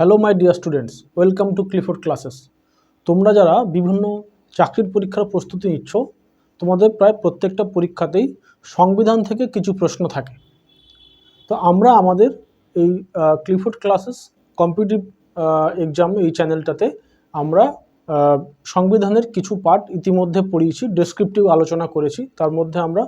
Hello my dear students welcome to Clifford classes তোমরা যারা বিভিন্ন চাকরির পরীক্ষার প্রস্তুতি নিচ্ছ, তোমাদের প্রায় প্রত্যেকটা পরীক্ষাতেই সংবিধান থেকে কিছু প্রশ্ন থাকে। তো আমরা আমাদের এই ক্লিফোর্ড ক্লাসেস কম্পিটিভ এক্সাম এই চ্যানেলটাতে আমরা সংবিধানের কিছু পার্ট ইতিমধ্যে পড়িয়েছি ডেসক্রিপটিভ আলোচনা করেছি। তার মধ্যে আমরা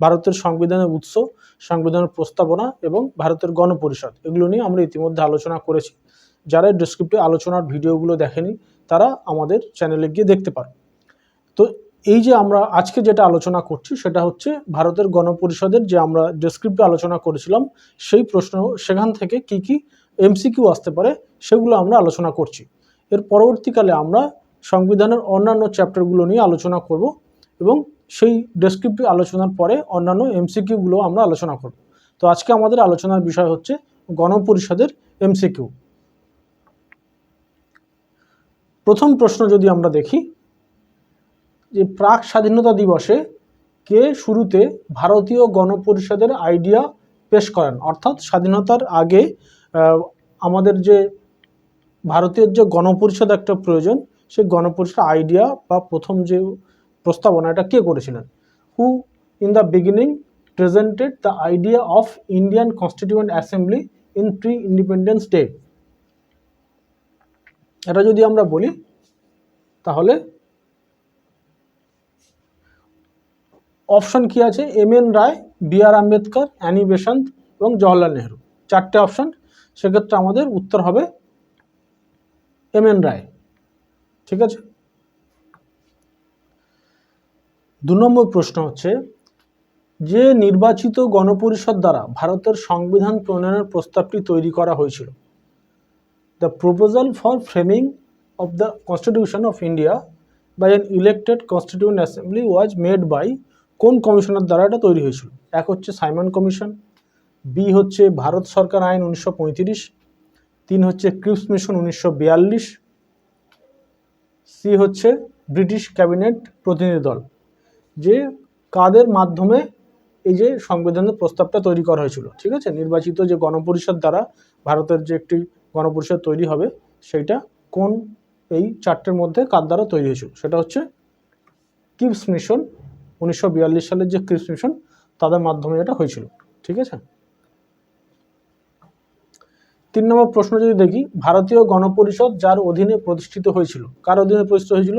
ভারতের সংবিধানের উৎস, সংবিধানের প্রস্তাবনা এবং ভারতের গণপরিষদ, এগুলো নিয়ে আমরা ইতিমধ্যে আলোচনা করেছি। যারা ডেসক্রিপটিভ আলোচনার ভিডিওগুলো দেখেনি, তারা আমাদের চ্যানেলে গিয়ে দেখতে পারো। তো এই যে আমরা আজকে যেটা আলোচনা করছি, সেটা হচ্ছে ভারতের গণপরিষদের যে আমরা ডেসক্রিপটিভ আলোচনা করেছিলাম, সেই প্রশ্ন সেখান থেকে কি কি এমসিকিউ আসতে পারে, সেগুলো আমরা আলোচনা করছি। এর পরবর্তীকালে আমরা সংবিধানের অন্যান্য চ্যাপ্টারগুলো নিয়ে আলোচনা করব এবং সেই ডেসক্রিপটিভ আলোচনার পরে অন্যান্য এমসিকিউগুলো আমরা আলোচনা করব। তো আজকে আমাদের আলোচনার বিষয় হচ্ছে গণপরিষদের এমসিকিউ প্রথম প্রশ্ন যদি আমরা দেখি যে প্রাক স্বাধীনতা দিবসে কে শুরুতে ভারতীয় গণপরিষদের আইডিয়া পেশ করেন? অর্থাৎ স্বাধীনতার আগে আমাদের যে ভারতীয় যে গণপরিষদ একটা প্রয়োজন সেই গণপরিষদ আইডিয়া বা প্রথম যে প্রস্তাবনা এটা কে করেছিলেন? Who in the beginning presented the idea of Indian constituent assembly in pre independence day এটা যদি আমরা বলি, তাহলে অপশন কি আছে? M N Roy B R Ambedkar Annie Besant এবং জওয়াহরলাল নেহরু চারটে অপশন সেক্ষেত্রে আমাদের উত্তর হবে এম এন রায় ঠিক আছে? দু নম্বর প্রশ্ন হচ্ছে, যে নির্বাচিত গণপরিষদ দ্বারা ভারতের সংবিধান প্রণয়নের প্রস্তাবটি তৈরি করা হয়েছিল the proposal for framing of the constitution of india by an elected constituent assembly was made by কোন কমিশনের দ্বারা এটা তৈরি হয়েছিল? এক হচ্ছে সাইমন কমিশন, বি হচ্ছে ভারত সরকার আইন উনিশশো পঁয়ত্রিশ, তিন হচ্ছে ক্রিপস মিশন উনিশশো বিয়াল্লিশ, সি হচ্ছে ব্রিটিশ ক্যাবিনেট প্রতিনিধি দল। যে কাদের মাধ্যমে এই যে সংবিধানের প্রস্তাবটা তৈরি করা হয়েছিল, ঠিক আছে? নির্বাচিত যে গণপরিষদ দ্বারা ভারতের যে একটি গণপরিষদ তৈরি হবে, সেইটা কোন এই চারটের মধ্যে কার দ্বারা তৈরি হয়েছিল? সেটা হচ্ছে কিপস মিশন, উনিশশো বিয়াল্লিশ সালের যে ক্রিপস মিশন, তাদের মাধ্যমে এটা হয়েছিল, ঠিক আছে? তিন নম্বর প্রশ্ন যদি দেখি, ভারতীয় গণপরিষদ যার অধীনে প্রতিষ্ঠিত হয়েছিল, কার অধীনে প্রতিষ্ঠিত হয়েছিল?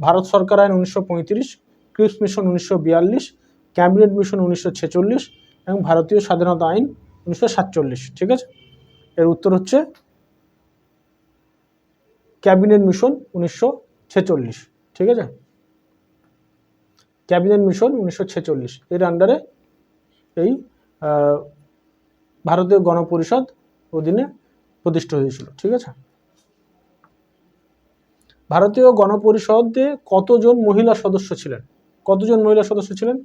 ভারত সরকার আইন উনিশশো পঁয়ত্রিশ ক্রিপস মিশন উনিশশো বিয়াল্লিশ ক্যাবিনেট মিশন উনিশশো ছেচল্লিশ এবং ভারতীয় স্বাধীনতা আইন উনিশশো সাতচল্লিশ, ঠিক আছে? এর উত্তর হচ্ছে ক্যাবিনেট মিশন উনিশশো ছেচল্লিশ, ঠিক আছে? ক্যাবিনেট মিশন উনিশশো ছেচল্লিশ, এর আন্ডারে এই ভারতীয় গণপরিষদ অধীনে প্রতিষ্ঠিত হয়েছিল, ঠিক আছে? ভারতীয় গণপরিষদে কতজন মহিলা সদস্য ছিলেন? কতজন মহিলা সদস্য ছিলেন?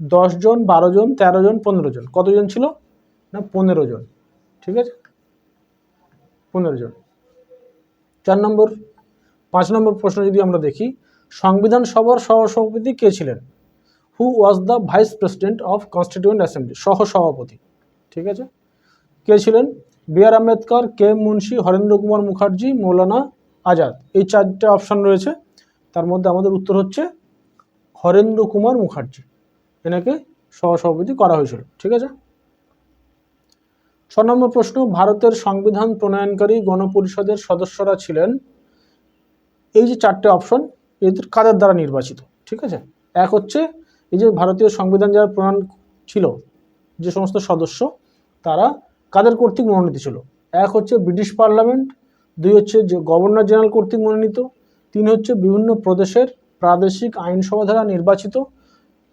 দশ জন বারো জন তেরো জন পনেরো জন কতজন ছিল? না পনেরো জন ঠিক আছে? পনেরো জন চার নম্বর, পাঁচ নম্বর প্রশ্ন যদি আমরা দেখি, সংবিধান সভার সহসভাপতি কে ছিলেন? Who was the vice president of constituent assembly সহসভাপতি। ঠিক আছে? কে ছিলেন? B R Ambedkar, K Munshi, Harendra Kumar Mukherjee, Maulana Azad. এই চারটে অপশন রয়েছে। তার মধ্যে আমাদের উত্তর হচ্ছে হরেন্দ্র কুমার মুখার্জি। এনাকে সহসভাপতি করা হয়েছিল, ঠিক আছে? ছ নম্বর প্রশ্ন, ভারতের সংবিধান প্রণয়নকারী গণপরিষদের সদস্যরা ছিলেন এই যে চারটে অপশন এদের কাদের দ্বারা নির্বাচিত, ঠিক আছে? এক হচ্ছে এই যে ভারতীয় সংবিধান যারা প্রণয়ন ছিল, যে সমস্ত সদস্য, তারা কাদের কর্তৃক মনোনীত ছিল? এক হচ্ছে ব্রিটিশ পার্লামেন্ট, দুই হচ্ছে যে গভর্নর জেনারেল কর্তৃক মনোনীত, তিন হচ্ছে বিভিন্ন প্রদেশের প্রাদেশিক আইনসভা দ্বারা নির্বাচিত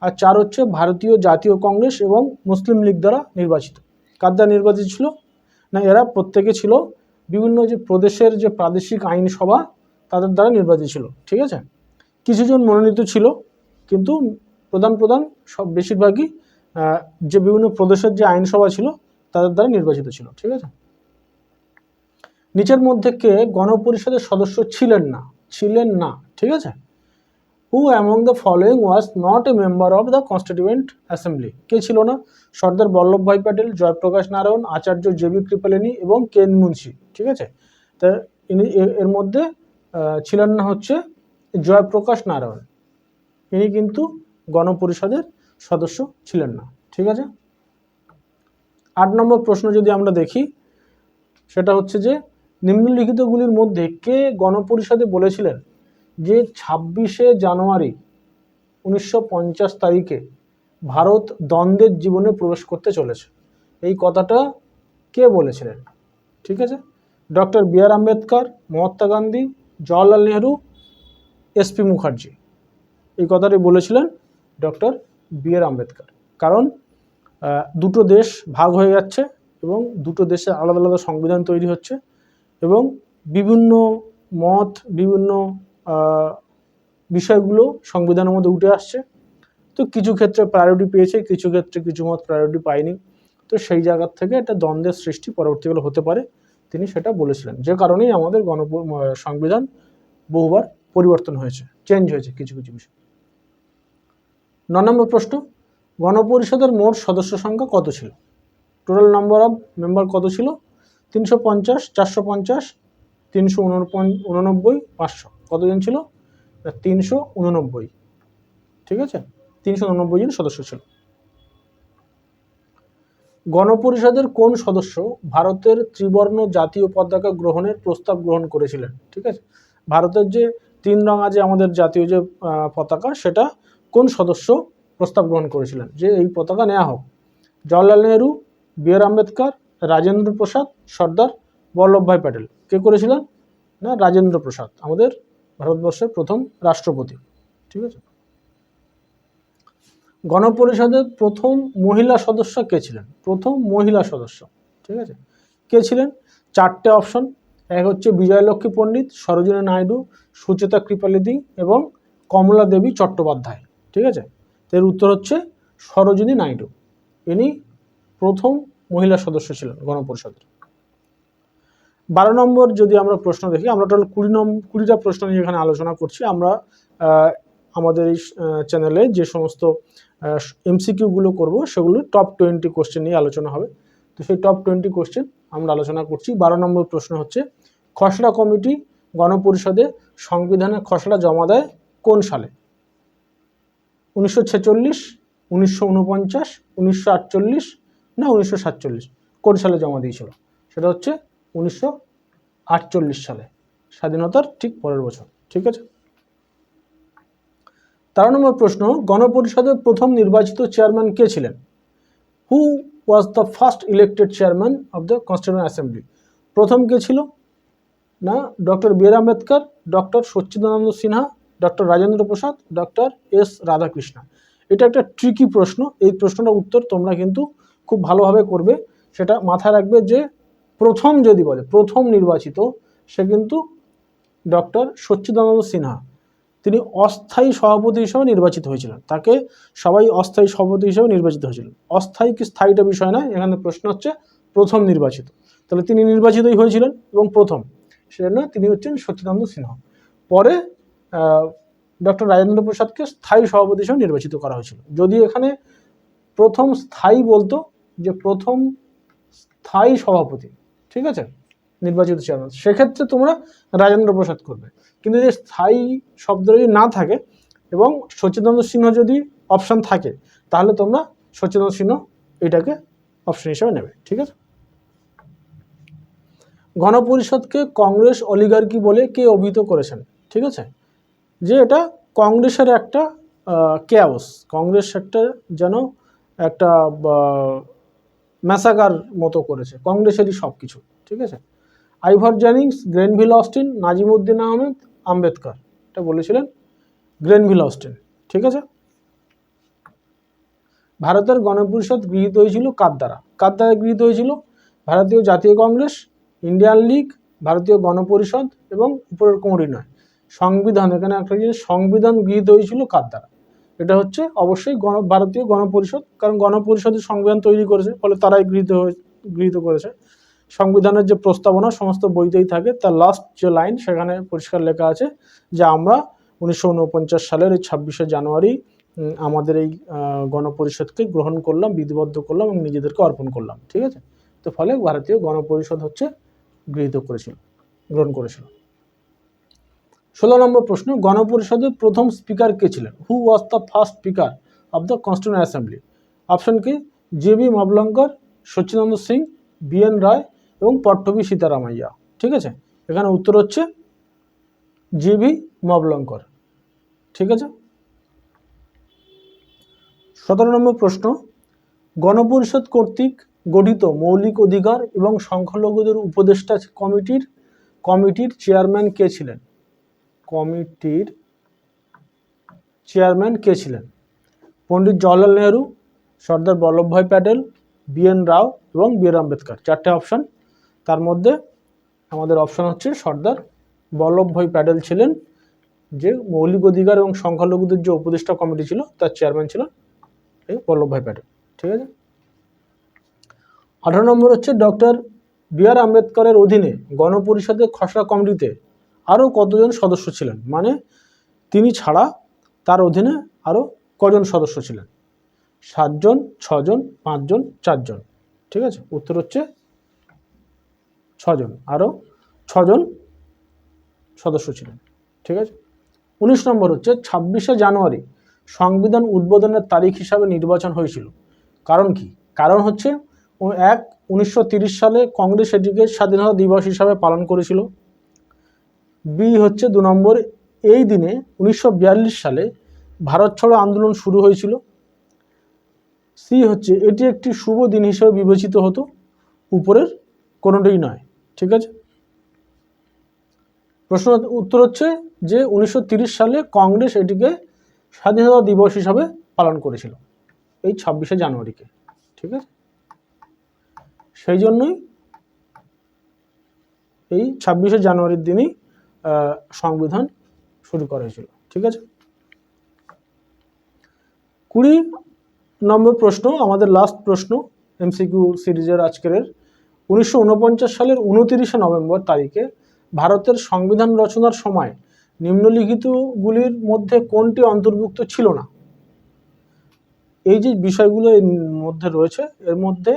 আর চার হচ্ছে ভারতীয় জাতীয় কংগ্রেস এবং মুসলিম লীগ দ্বারা নির্বাচিত। কার দ্বারা নির্বাচিত ছিল? না, এরা প্রত্যেকে ছিল বিভিন্ন যে প্রদেশের যে প্রাদেশিক আইনসভা, তাদের দ্বারা নির্বাচিত ছিল, ঠিক আছে? কিছুজন মনোনীত ছিল, কিন্তু প্রধান প্রধান সব বেশিরভাগই যে বিভিন্ন প্রদেশের যে আইনসভা ছিল, তাদের দ্বারা নির্বাচিত ছিল, ঠিক আছে? নিচের মধ্যে কে গণপরিষদের সদস্য ছিলেন না ছিলেন না, ঠিক আছে? Who among the following was not a member of the constituent assembly কে ছিল না? সর্দার বল্লভভাই প্যাটেল, জয়প্রকাশ নারায়ণ, আচার্য জেবি কৃপালিনী এবং কেন মুন্সি, ঠিক আছে? তো ইনি এর মধ্যে ছিলেন না হচ্ছে জয়প্রকাশ নারায়ণ। ইনি কিন্তু গণপরিষদের সদস্য ছিলেন না, ঠিক আছে? আট নম্বর প্রশ্ন যদি আমরা দেখি, সেটা হচ্ছে যে নিম্নলিখিতগুলির মধ্যে কে গণপরিষদে বলেছিলেন? যে ছাব্বিশে জানুয়ারি উনিশশো পঞ্চাশ তারিখে ভারত দ্বন্দ্বের জীবনে প্রবেশ করতে চলেছে। এই কথাটা কে বলেছিলেন? ঠিক আছে? Doctor B R Ambedkar, Mahatma Gandhi, Jawaharlal Nehru SP Mukherjee. এই কথাটি বলেছিলেন ডক্টর বি আর আম্বেদকর। কারণ দুটো দেশ ভাগ হয়ে যাচ্ছে এবং দুটো দেশে আলাদা আলাদা সংবিধান তৈরি হচ্ছে এবং বিভিন্ন মত, বিভিন্ন বিষয়গুলো সংবিধানের মধ্যে উঠে আসছে। তো কিছু ক্ষেত্রে প্রায়োরিটি পেয়েছে, কিছু ক্ষেত্রে কিছু মত প্রায়োরিটি পায়নি। তো সেই জায়গার থেকে একটা দ্বন্দ্বের সৃষ্টি পরবর্তীকালে হতে পারে, তিনি সেটা বলেছিলেন। যে কারণেই আমাদের গণ সংবিধান বহুবার পরিবর্তন হয়েছে চেঞ্জ হয়েছে কিছু কিছু বিষয়। ন নম্বর প্রশ্ন, গণপরিষদের মোট সদস্য সংখ্যা কত ছিল? টোটাল নাম্বার অফ মেম্বার কত ছিল? তিনশো পঞ্চাশ, চারশো পঞ্চাশ, তিনশো উননব্বই, পাঁচশো। কতজন ছিল? তিনশো উননব্বই। ঠিক আছে? তিনশো উননব্বই জন সদস্য ছিল। গণপরিষদের কোন সদস্য ভারতের ত্রিবর্ণ জাতীয় পতাকা গ্রহণের প্রস্তাব গ্রহণ করেছিলেন? ঠিক আছে? ভারতের যে তিন রঙা যে আমাদের জাতীয় যে পতাকা, সেটা কোন সদস্য প্রস্তাব গ্রহণ করেছিলেন? যে এই পতাকা নেওয়া হোক। Jawaharlal Nehru, B R Ambedkar, Rajendra Prasad, Sardar Vallabhbhai Patel. কে করেছিলেন? না, রাজেন্দ্র প্রসাদ। আমাদের ভারতবর্ষের প্রথম রাষ্ট্রপতি, ঠিক আছে? গণপরিষদের প্রথম মহিলা সদস্য কে ছিলেন? প্রথম মহিলা সদস্য, ঠিক আছে? কে ছিলেন? চারটে অপশন, এক হচ্ছে বিজয়লক্ষ্মী পণ্ডিত, সরোজিনী নাইডু, সুচেতা কৃপালিদি এবং কমলা দেবী চট্টোপাধ্যায়, ঠিক আছে? এর উত্তর হচ্ছে সরোজিনী নাইডু। ইনি প্রথম মহিলা সদস্য ছিলেন গণপরিষদের। বারো নম্বর যদি আমরা প্রশ্ন দেখি, আমরা টোটাল কুড়ি নম্বর কুড়িটা প্রশ্ন নিয়ে এখানে আলোচনা করছি। আমরা আমাদের এই চ্যানেলে যে সমস্ত এমসিকিউগুলো করব, সেগুলো টপ টোয়েন্টি কোশ্চেন নিয়ে আলোচনা হবে। তো সেই টপ টোয়েন্টি কোশ্চেন আমরা আলোচনা করছি। বারো নম্বর প্রশ্ন হচ্ছে, খসড়া কমিটি গণপরিষদে সংবিধানের খসড়া জমা দেয় কোন সালে? উনিশশো ছেচল্লিশ, উনিশশো উনপঞ্চাশ উনিশশো আটচল্লিশ না উনিশশো সাতচল্লিশ? কোন সালে জমা দিয়েছিল? সেটা হচ্ছে উনিশশো আটচল্লিশ সালে। স্বাধীনতার ঠিক পরের বছর, ঠিক আছে? তেরো নম্বর প্রশ্ন, গণপরিষদের প্রথম নির্বাচিত চেয়ারম্যান কে ছিলেন? Who was the first elected chairman of the constitution assembly প্রথম কে ছিল? না, doctor B R Ambedkar, doctor Sachchidananda Sinha, doctor Rajendra Prasad, doctor S Radhakrishna. এটা একটা ট্রিকি প্রশ্ন, এই প্রশ্নটার উত্তর তোমরা কিন্তু খুব ভালোভাবে করবে। সেটা মাথায় রাখবে যে প্রথম যদি বলে, প্রথম নির্বাচিত, সে কিন্তু ডক্টর সচ্চিদানন্দ সিনহা। তিনি অস্থায়ী সভাপতি হিসেবে নির্বাচিত হয়েছিলেন। তাকে সবাই অস্থায়ী সভাপতি হিসেবে নির্বাচিত হয়েছিলেন অস্থায়ী কি স্থায়ীটা বিষয় নয়, এখানে প্রশ্ন হচ্ছে প্রথম নির্বাচিত। তাহলে তিনি নির্বাচিতই হয়েছিলেন এবং প্রথম। সেজন্য তিনি হচ্ছেন সচ্চিদানন্দ সিনহা। পরে ডক্টর রাজেন্দ্র প্রসাদকে স্থায়ী সভাপতি হিসেবে নির্বাচিত করা হয়েছিল। যদি এখানে প্রথম স্থায়ী বলতো যে প্রথম স্থায়ী সভাপতি ঠিক আছে? নির্বাচিত চেয়ারম্যান সেক্ষেত্রে তোমরা রাজেন্দ্র প্রসাদ করবে। কিন্তু যে স্থায়ী শব্দ যদি না থাকে এবং সচ্চিদানন্দ সিংহ যদি অপশান থাকে, তাহলে তোমরা সচ্চিদানন্দ সিংহ এটাকে অপশন হিসেবে নেবে। ঠিক আছে? গণপরিষদকে কংগ্রেস অলিগার্কি বলে কে অভিহিত করেছেন? ঠিক আছে? যে এটা কংগ্রেসের একটা কেয়াস কংগ্রেস একটা যেন একটা ম্যাসাকার মতো করেছে, কংগ্রেসেরই সব কিছু ঠিক আছে? Ivor Jennings, Granville Austin, Nazimuddin Ahmed, Ambedkar, এটা বলেছিলেন গ্রেনভিল অস্টিন, ঠিক আছে? ভারতের গণপরিষদ গৃহীত হয়েছিল কার দ্বারা? কার দ্বারা গৃহীত হয়েছিল? ভারতীয় জাতীয় কংগ্রেস, ইন্ডিয়ান লীগ, ভারতীয় গণপরিষদ এবং উপরের কোমরি নয়, সংবিধান, এখানে একটা জিনিস সংবিধান গৃহীত হয়েছিল কার দ্বারা? এটা হচ্ছে অবশ্যই গণ, ভারতীয় গণপরিষদ, কারণ গণপরিষদের সংবিধান তৈরি করেছে, ফলে তারাই গৃহীত হয়ে গৃহীত করেছে। সংবিধানের যে প্রস্তাবনা, সমস্ত বইতেই থাকে, তার লাস্ট যে লাইন সেখানে পরিষ্কার লেখা আছে যে আমরা উনিশশো উনপঞ্চাশ সালের এই ছাব্বিশে জানুয়ারি আমাদের এই গণপরিষদকে গ্রহণ করলাম, বিধিবদ্ধ করলাম এবং নিজেদেরকে অর্পণ করলাম, ঠিক আছে? তো ফলে ভারতীয় গণপরিষদ হচ্ছে গৃহীত করেছিল, গ্রহণ করেছিল। ষোলো নম্বর প্রশ্ন, গণপরিষদের প্রথম স্পিকার কে ছিলেন? Who was the first speaker of the constituent assembly option কি J B Mavalankar Sachchidananda Singh B N Rau এবং পট্টবী সীতারামাইয়া ঠিক আছে? এখানে উত্তর হচ্ছে জে বি মাবলঙ্কর ঠিক আছে? সতেরো নম্বর প্রশ্ন, গণপরিষদ কর্তৃক গঠিত মৌলিক অধিকার এবং সংখ্যালঘুদের উপদেষ্টা কমিটির কমিটির চেয়ারম্যান কে ছিলেন? কমিটির চেয়ারম্যান কে ছিলেন? পণ্ডিত জওয়াহরলাল নেহরু, সর্দার বল্লভভাই প্যাটেল, বি এন রাও এবং বি আর আম্বেদকর। চারটে অপশান। তার মধ্যে আমাদের অপশান হচ্ছে সর্দার বল্লভভাই প্যাটেল ছিলেন যে মৌলিক অধিকার এবং সংখ্যালঘুদের যে উপদেষ্টা কমিটি ছিল, তার চেয়ারম্যান ছিলেন এই বল্লভভাই প্যাটেল। ঠিক আছে? আঠারো নম্বর হচ্ছে ডক্টর বি আর আম্বেদকরের অধীনে গণপরিষদের খসড়া কমিটিতে আরও কতজন সদস্য ছিলেন? মানে তিনি ছাড়া তার অধীনে আরও কজন সদস্য ছিলেন? সাতজন, ছজন, পাঁচজন, চারজন। ঠিক আছে? উত্তর হচ্ছে ছজন। আরও ছজন সদস্য ছিলেন। ঠিক আছে? উনিশ নম্বর হচ্ছে ছাব্বিশে জানুয়ারি সংবিধান উদ্বোধনের তারিখ হিসাবে নির্বাচন হয়েছিল। কারণ কি? কারণ হচ্ছে এক উনিশশো সালে কংগ্রেস এটিকে স্বাধীনতা দিবস হিসাবে পালন করেছিল। বি হচ্ছে দু নম্বর। এই দিনে উনিশশো বিয়াল্লিশ সালে ভারত ছাড়ো আন্দোলন শুরু হয়েছিল। সি হচ্ছে, এটি একটি শুভ দিন হিসেবে বিবেচিত হতো। উপরের কোনোটাই নয়, ঠিক আছে? প্রশ্ন, উত্তর হচ্ছে যে উনিশশো সালে কংগ্রেস এটিকে স্বাধীনতা দিবস হিসাবে পালন করেছিল, এই ছাব্বিশে জানুয়ারিকে, ঠিক আছে? সেই জন্যই এই ছাব্বিশে জানুয়ারির দিনই সংবিধান শুরু করা হয়েছিল। ঠিক আছে? কুড়ি নম্বর প্রশ্ন, আমাদের লাস্ট প্রশ্ন এমসিকিউ সিরিজের আজকের উনিশশো সালের উনতিরিশে নভেম্বর তারিখে ভারতের সংবিধান রচনার সময় নিম্নলিখিতগুলির মধ্যে কোনটি অন্তর্ভুক্ত ছিল না? এই যে বিষয়গুলো এর মধ্যে রয়েছে, এর মধ্যে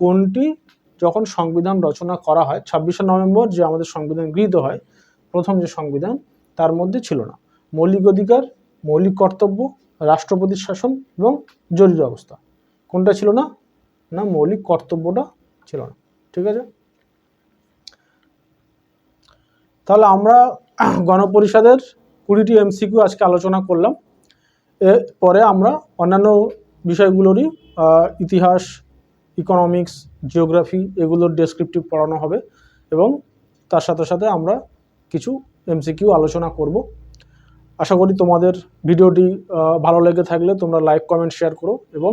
কোনটি যখন সংবিধান রচনা করা হয়, ছাব্বিশে নভেম্বর যে আমাদের সংবিধান গৃহীত হয় প্রথম যে সংবিধান, তার মধ্যে ছিল না। মৌলিক অধিকার, মৌলিক কর্তব্য, রাষ্ট্রপতির শাসন এবং জরুরি অবস্থা। কোনটা ছিল না? না, মৌলিক কর্তব্যটা ছিল না। ঠিক আছে? তাহলে আমরা গণপরিষদের কুড়িটি এমসিকিউ আজকে আলোচনা করলাম। পরে আমরা অন্যান্য বিষয়গুলোরই ইতিহাস ইকোনমিক্স জিওগ্রাফি এগুলোর ডেসক্রিপটিভ পড়ানো হবে এবং তার সাথে সাথে আমরা কিছু এমসিকিউ আলোচনা করব। আশা করি তোমাদের ভিডিওটি ভালো লেগে থাকলে তোমরা লাইক, কমেন্ট, শেয়ার করো এবং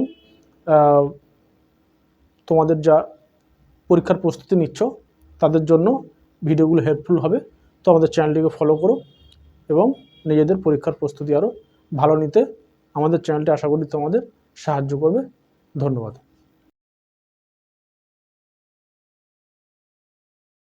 তোমাদের যা পরীক্ষার প্রস্তুতি নিচ্ছ, তাদের জন্য ভিডিওগুলো হেল্পফুল হবে। তো আমাদের চ্যানেলটিকে ফলো করো এবং নিজেদের পরীক্ষার প্রস্তুতি আরও ভালো নিতে আমাদের চ্যানেলটি আশা করি তোমাদের সাহায্য করবে। ধন্যবাদ।